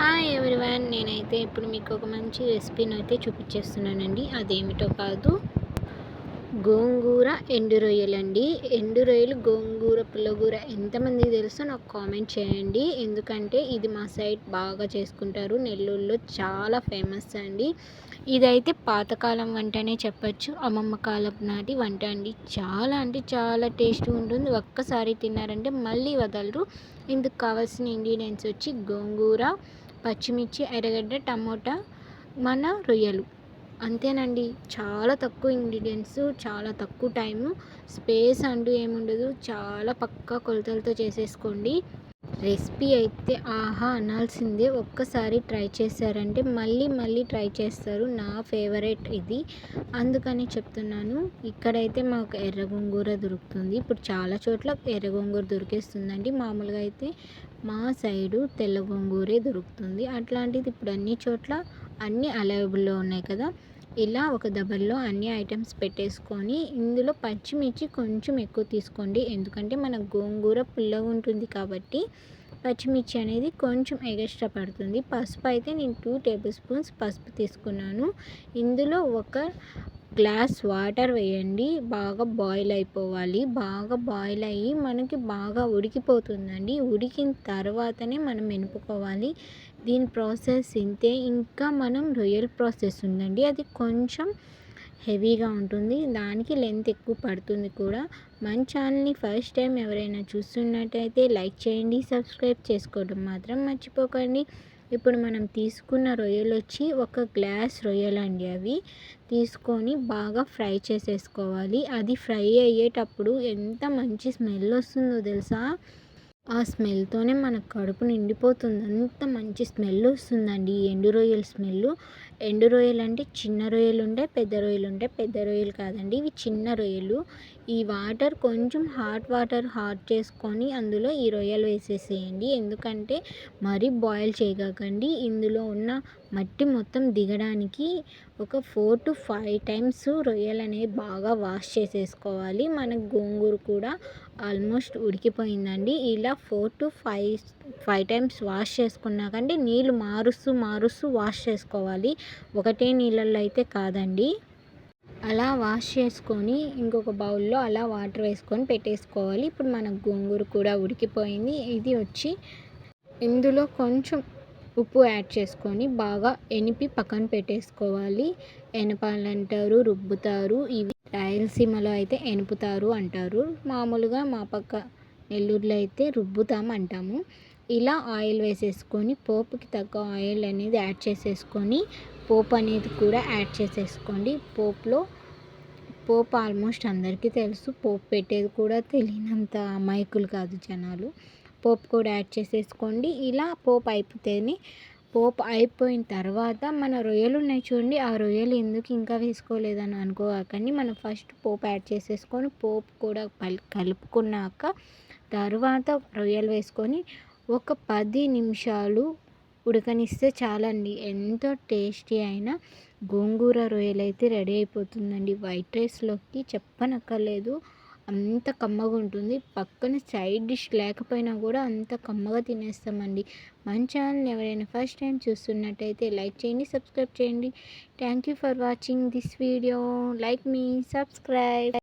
Hi everyone నేనైతే ఇప్పుడు మీకు ఒక మంచి రెసిపీని అయితే చూపించేస్తున్నానండి. అదేమిటో కాదు గోంగూర ఎండు రొయ్యలండి. ఎండు రొయ్యలు గోంగూర పుల్లగూర ఎంతమంది తెలుసో నాకు కామెంట్ చేయండి. ఎందుకంటే ఇది మా సైడ్ బాగా చేసుకుంటారు. నెల్లూరులో చాలా ఫేమస్ అండి. ఇదైతే పాతకాలం వంటనే చెప్పచ్చు. అమ్మమ్మ కాలం నాటి వంట అండి. చాలా అంటే చాలా టేస్ట్ ఉంటుంది. ఒక్కసారి తిన్నారంటే మళ్ళీ వదలరు. ఇందుకు కావాల్సిన ఇంగ్రీడియంట్స్ వచ్చి గోంగూర పచ్చిమిర్చి ఎర్రగడ్డ టమోటా మన రొయ్యలు. అంతేనండి. చాలా తక్కువ ఇంగ్రీడియంట్స్ చాలా తక్కువ టైము. స్పేస్ అంటూ ఏముండదు. చాలా పక్కా కొలతలతో చేసేసుకోండి. రెసిపీ అయితే ఆహా అనాల్సిందే. ఒక్కసారి ట్రై చేశారంటే మళ్ళీ మళ్ళీ ట్రై చేస్తారు. నా ఫేవరెట్ ఇది. అందుకని చెప్తున్నాను. ఇక్కడైతే మాకు ఎర్ర గోంగూర దొరుకుతుంది. ఇప్పుడు చాలా చోట్ల ఎర్ర గోంగూర దొరికేస్తుందండి. మామూలుగా అయితే మా సైడు తెల్ల గోంగూరే దొరుకుతుంది. అట్లాంటిది ఇప్పుడు అన్ని చోట్ల అన్నీ అవైలబుల్లో ఉన్నాయి కదా. ఇలా ఒక దబల్లో అన్ని ఐటమ్స్ పెట్టేసుకొని ఇందులో పచ్చిమిర్చి కొంచెం ఎక్కువ తీసుకోండి. ఎందుకంటే మన గోంగూర పుల్లగా ఉంటుంది కాబట్టి పచ్చిమిర్చి అనేది కొంచెం ఎగస్ట్రా పడుతుంది. పసుపు అయితే నేను టూ టేబుల్ స్పూన్స్ పసుపు తీసుకున్నాను. ఇందులో ఒక గ్లాస్ వాటర్ వేయండి. బాగా బాయిల్ అయిపోవాలి. బాగా బాయిల్ అయ్యి మనకి బాగా ఉడికిపోతుందండి. ఉడికిన తర్వాతనే మనం ఎనుపుకోవాలి. దీని ప్రాసెస్ ఇంతే. ఇంకా మనం రొయ్యల ప్రాసెస్ ఉందండి. అది కొంచెం హెవీగా ఉంటుంది. దానికి లెంత్ ఎక్కువ పడుతుంది కూడా. మన ఛానల్ని ఫస్ట్ టైం ఎవరైనా చూస్తున్నట్టయితే లైక్ చేయండి. సబ్స్క్రైబ్ చేసుకోవడం మాత్రం మర్చిపోకండి. ఇప్పుడు మనం తీసుకున్న రొయ్యలు వచ్చి ఒక గ్లాస్ రొయ్యలు అండి అవి. తీసుకొని బాగా ఫ్రై చేసేసుకోవాలి. అది ఫ్రై అయ్యేటప్పుడు ఎంత మంచి స్మెల్ వస్తుందో తెలుసా? ఆ స్మెల్తోనే మన కడుపు నిండిపోతుంది. అంత మంచి స్మెల్ వస్తుందండి ఎండు రొయ్యల స్మెల్. ఎండు రొయ్యలు అంటే చిన్న రొయ్యలు ఉంటాయి పెద్ద రొయ్యలు ఉంటాయి పెద్ద రొయ్యలు కాదండి ఇవి చిన్న రొయ్యలు. ఈ వాటర్ కొంచెం హాట్ వాటర్ హాట్ చేసుకొని అందులో ఈ రొయ్యలు వేసేసేయండి. ఎందుకంటే మరీ బాయిల్ చేయకండి. ఇందులో ఉన్న మట్టి మొత్తం దిగడానికి ఒక ఫోర్ టు ఫైవ్ టైమ్స్ రొయ్యలు అనేవి బాగా వాష్ చేసేసుకోవాలి. మన గోంగూర కూడా ఆల్మోస్ట్ ఉడికిపోయిందండి. ఇలా four to five five times wash చేసుకున్నాకంటే నీళ్ళు మారుస్తూ మారుస్తూ వాష్ చేసుకోవాలి. ఒకటే నీళ్ళల్లో అయితే కాదండి. అలా వాష్ చేసుకొని ఇంకొక బౌల్లో అలా వాటర్ వేసుకొని పెట్టేసుకోవాలి. ఇప్పుడు మన గోంగూర కూడా ఉడికిపోయింది. ఇది వచ్చి ఇందులో కొంచెం ఉప్పు యాడ్ చేసుకొని బాగా ఎనిపి పక్కన పెట్టేసుకోవాలి. ఎనపాలంటారు రుబ్బుతారు ఇవి రాయలసీమలో అయితే ఎనుపుతారు అంటారు. మామూలుగా మా పక్క నెల్లూరులో అయితే రుబ్బుతాం అంటాము. ఇలా ఆయిల్ వేసేసుకొని పోపుకి తగ్గ ఆయిల్ అనేది యాడ్ చేసేసుకొని పోపు అనేది కూడా యాడ్ చేసేసుకోండి. పోపులో పోపు ఆల్మోస్ట్ అందరికీ తెలుసు. పోపు పెట్టేది కూడా తెలియనంత అమాయకులు కాదు జనాలు. పోపు కూడా యాడ్ చేసేసుకోండి. ఇలా పోపు అయిపోతేనే పోపు అయిపోయిన తర్వాత మన రొయ్యలు ఉన్నాయి చూడండి ఆ రొయ్యలు ఎందుకు ఇంకా వేసుకోలేదని అనుకోకండి. మనం ఫస్ట్ పోపు యాడ్ చేసేసుకొని పోపు కూడా కలుపుకున్నాక తర్వాత రొయ్యలు వేసుకొని ఒక పది నిమిషాలు ఉడకనిస్తే చాలండి. ఎంతో టేస్టీ అయిన గోంగూర రొయ్యలు అయితే రెడీ అయిపోతుందండి. వైట్ రైస్లోకి చెప్పనక్కర్లేదు. అంత కమ్మగా ఉంటుంది. పక్కన సైడ్ డిష్ లేకపోయినా కూడా అంత కమ్మగా తినేస్తామండి. మన ఛానల్ ఎవరైనా ఫస్ట్ టైం చూస్తున్నట్టయితే లైక్ చేయండి సబ్స్క్రైబ్ చేయండి. Thank you for watching this video. Like me subscribe.